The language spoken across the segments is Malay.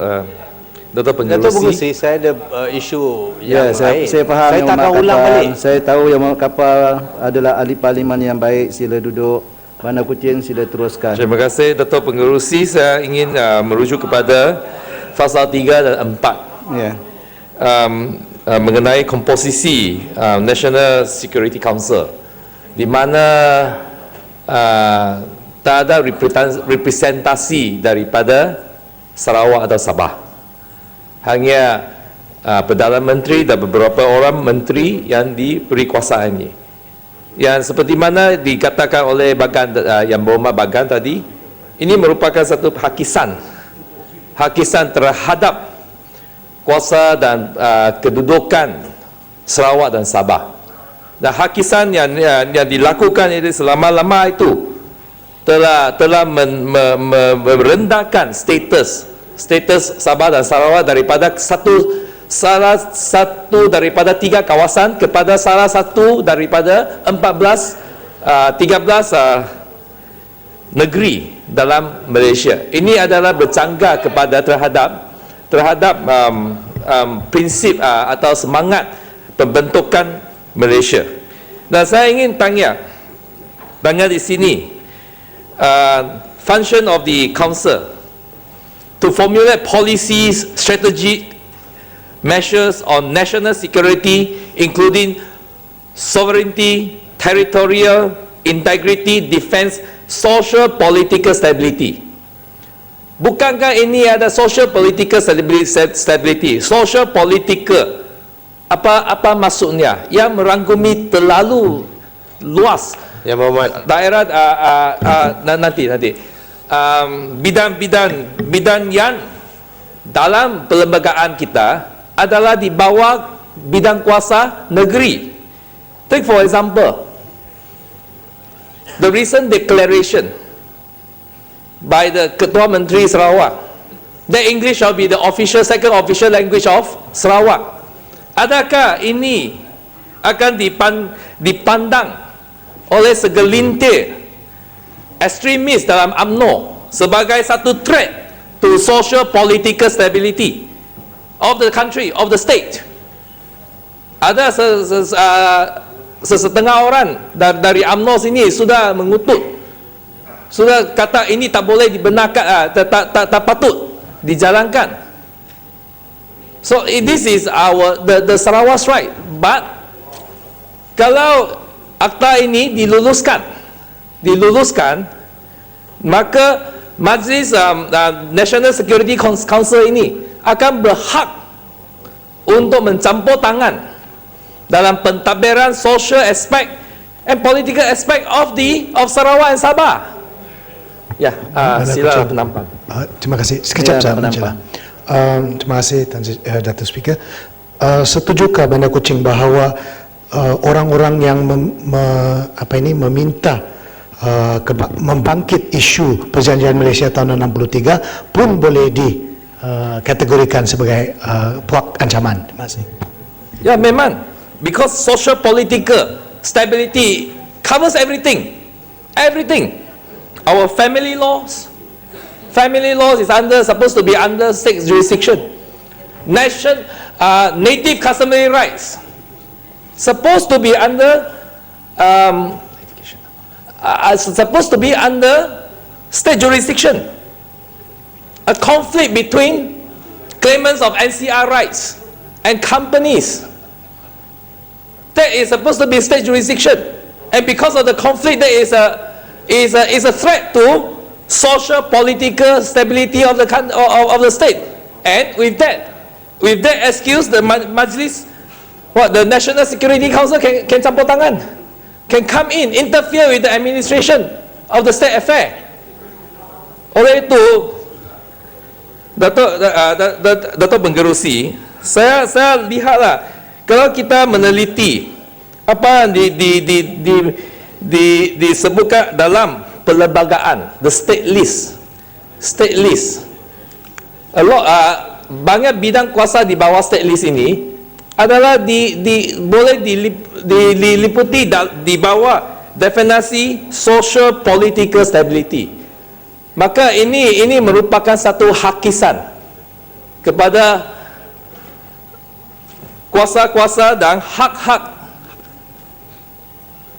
uh, Dato' Dato' Pengerusi. Pengerusi, saya ada uh, isu Ya, yang saya, lain. saya faham Saya yang tak ulang Kapal. balik. Saya tahu yang Mak Kapal adalah ahli parlimen yang baik. Sila duduk. Bandar Kucing sila teruskan. Terima kasih Dato' Pengerusi. Saya ingin uh, merujuk kepada pasal 3 dan 4 Ya. um, uh, mengenai komposisi uh, National Security Council di mana uh, tak ada represen- representasi daripada Sarawak atau Sabah. Hanya uh, Perdana Menteri dan beberapa orang menteri yang diberi kuasa ini. Yang seperti mana dikatakan oleh Bagan uh, yang berhormat Bagan tadi, ini merupakan satu hakisan. Hakisan terhadap kuasa dan uh, kedudukan Sarawak dan Sabah. Dan hakisan yang yang, yang dilakukan itu selama-lama itu telah telah merendahkan status status Sabah dan Sarawak daripada satu salah satu daripada tiga kawasan kepada salah satu daripada 14 uh, 13 uh, negeri dalam Malaysia. Ini adalah bercanggah kepada terhadap terhadap um, um, prinsip uh, atau semangat pembentukan Malaysia. Dan saya ingin tanya, tanya di sini, uh, function of the council to formulate policies, strategy, measures on national security, including sovereignty, territorial integrity, defense, social political stability. Bukankah ini ada social political stability? Social political apa apa maksudnya? Yang merangkumi terlalu luas Yang Muhammad. daerah uh, uh, uh, nanti nanti um, bidang-bidang bidang yang dalam perlembagaan kita adalah di bawah bidang kuasa negeri. Take for example, the recent declaration by the Ketua Menteri Sarawak that English shall be the official second official language of Sarawak. Adakah ini akan dipan, dipandang oleh segelintir ekstremis dalam UMNO sebagai satu threat to social political stability of the country, of the state. Ada uh, sesetengah orang dari, UMNO sini sudah mengutuk, sudah kata ini tak boleh dibenarkan, uh, tak, tak, tak, tak patut dijalankan. So this is our the, the Sarawak's right. But kalau akta ini diluluskan, diluluskan, maka Majlis um, uh, National Security Council ini akan berhak untuk mencampur tangan dalam pentadbiran social aspect and political aspect of the of Sarawak and Sabah. Ya, uh, Mana sila penampak. Uh, terima kasih. Sekejap Ya, pendapat. menjelang. Um, terima kasih Tan Sri- uh, Datuk Speaker. Uh, setujukah Bandar Kucing bahawa uh, orang-orang yang mem, me, apa ini meminta uh, membangkit isu perjanjian Malaysia tahun 63 pun boleh dikategorikan sebagai uh, puak ancaman. Terima kasih. Ya memang because social political stability covers everything. Everything. Our family laws. Family laws is under supposed to be under state jurisdiction. Nation uh, native customary rights supposed to be under um, uh, supposed to be under state jurisdiction. A conflict between claimants of NCR rights and companies that is supposed to be state jurisdiction. And because of the conflict that is a is a is a threat to social political stability of the of, of the state. And with that with that excuse the ma- majlis what the national security council can can campur tangan can come in interfere with the administration of the state affair. Oleh itu Datuk uh, Datuk Benggerusi, saya saya lihatlah kalau kita meneliti apa yang di di di di, di disebutkan dalam perlembagaan the state list state list. A lot uh, banyak bidang kuasa di bawah state list ini adalah di di boleh dilip, di, diliputi di bawah definisi social political stability maka ini ini merupakan satu hakisan kepada kuasa-kuasa dan hak-hak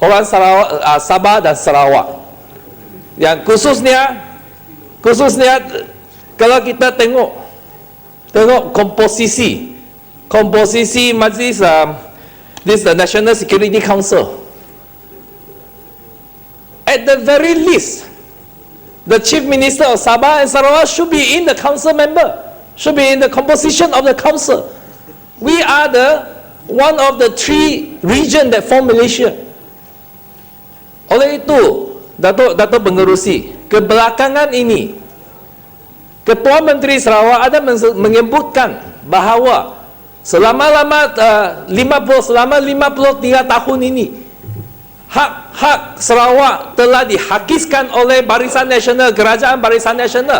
orang Sarawak, uh, Sabah dan Sarawak. Yang khususnya, khususnya kalau kita tengok, tengok komposisi, komposisi majlis uh, this the National Security Council. At the very least, the Chief Minister of Sabah and Sarawak should be in the council member, should be in the composition of the council. We are the one of the three region that form Malaysia. Oleh itu, Datuk Datuk Pengerusi, kebelakangan ini Ketua Menteri Sarawak ada men- menyebutkan bahawa selama-lama uh, 50 selama 53 tahun ini hak-hak Sarawak telah dihakiskan oleh Barisan Nasional Kerajaan Barisan Nasional.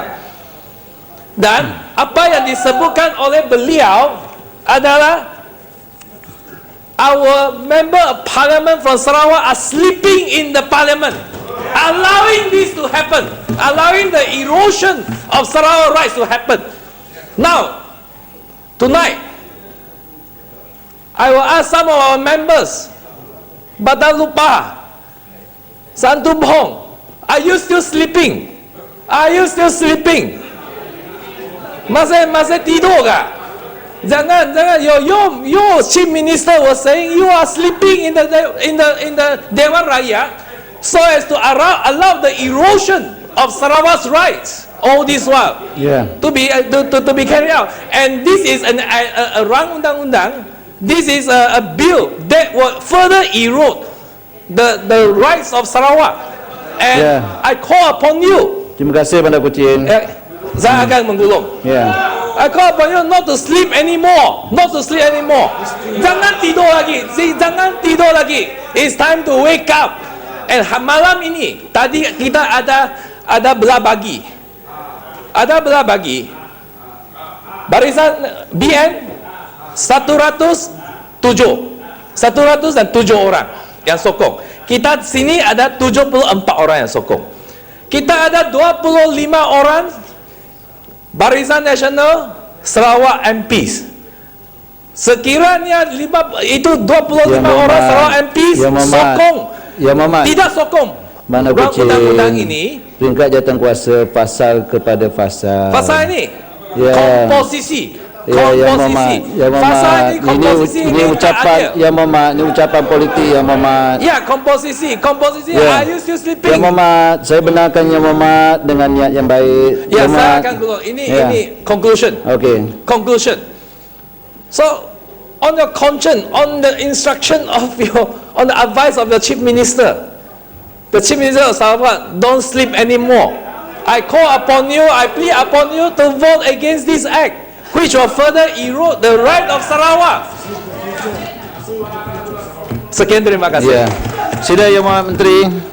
Dan apa yang disebutkan oleh beliau adalah our member of parliament from Sarawak are sleeping in the parliament allowing this to happen allowing the erosion of Sarawak rights to happen now tonight I will ask some of our members Badan Lupa Santum are you still sleeping are you still sleeping masih masih tidur kah Jangan, jangan. Your, your, your chief minister was saying you are sleeping in the in the in the Dewan Raya, so as to allow, allow the erosion of Sarawak's rights. All this while Ya. to be uh, to, to, to be carried out, and this is an a, a, a undang-undang. This is a, a bill that will further erode the the rights of Sarawak, and Yeah. I call upon you. Terima kasih Bandar Kuching. Eh, saya akan menggulung. Ya. I call upon you not to sleep anymore. Not to sleep anymore. Jangan tidur lagi. Si- Jangan tidur lagi. It's time to wake up. And ha- malam ini, tadi kita ada ada belah bagi. Ada belah bagi. Barisan BN 107. 107 orang yang sokong. Kita sini ada 74 orang yang sokong. Kita ada 25 orang Barisan Nasional Sarawak MPs. Sekiranya lima, itu 25 Ya, Muhammad. orang Sarawak MPs Ya, Muhammad. sokong. Ya, Muhammad. Tidak sokong. Kuching. Undang-undang ini, Peringkat jawatankuasa pasal kepada pasal. pasal ini, Ya. komposisi. Ya, ya Mama, Komposisi. ya Mama. Ini, Ini, ucapan, ya Mama, ini ucapan politik ya Mama. Ya, komposisi. Komposisi, Ya. are you still Ya sleeping? Mama, saya benarkan ya Mama dengan niat yang baik. Ya, Mama. saya akan keluar. Ini, Ya. ini conclusion. Okey. conclusion. So, on your conscience, on the instruction of your, on the advice of your chief minister, the chief minister of Sarawak, don't sleep anymore. I call upon you, I plead upon you to vote against this act, which will further erode the right of Sarawak. Sekian terima kasih. Ya. Sudah ya Mama Menteri.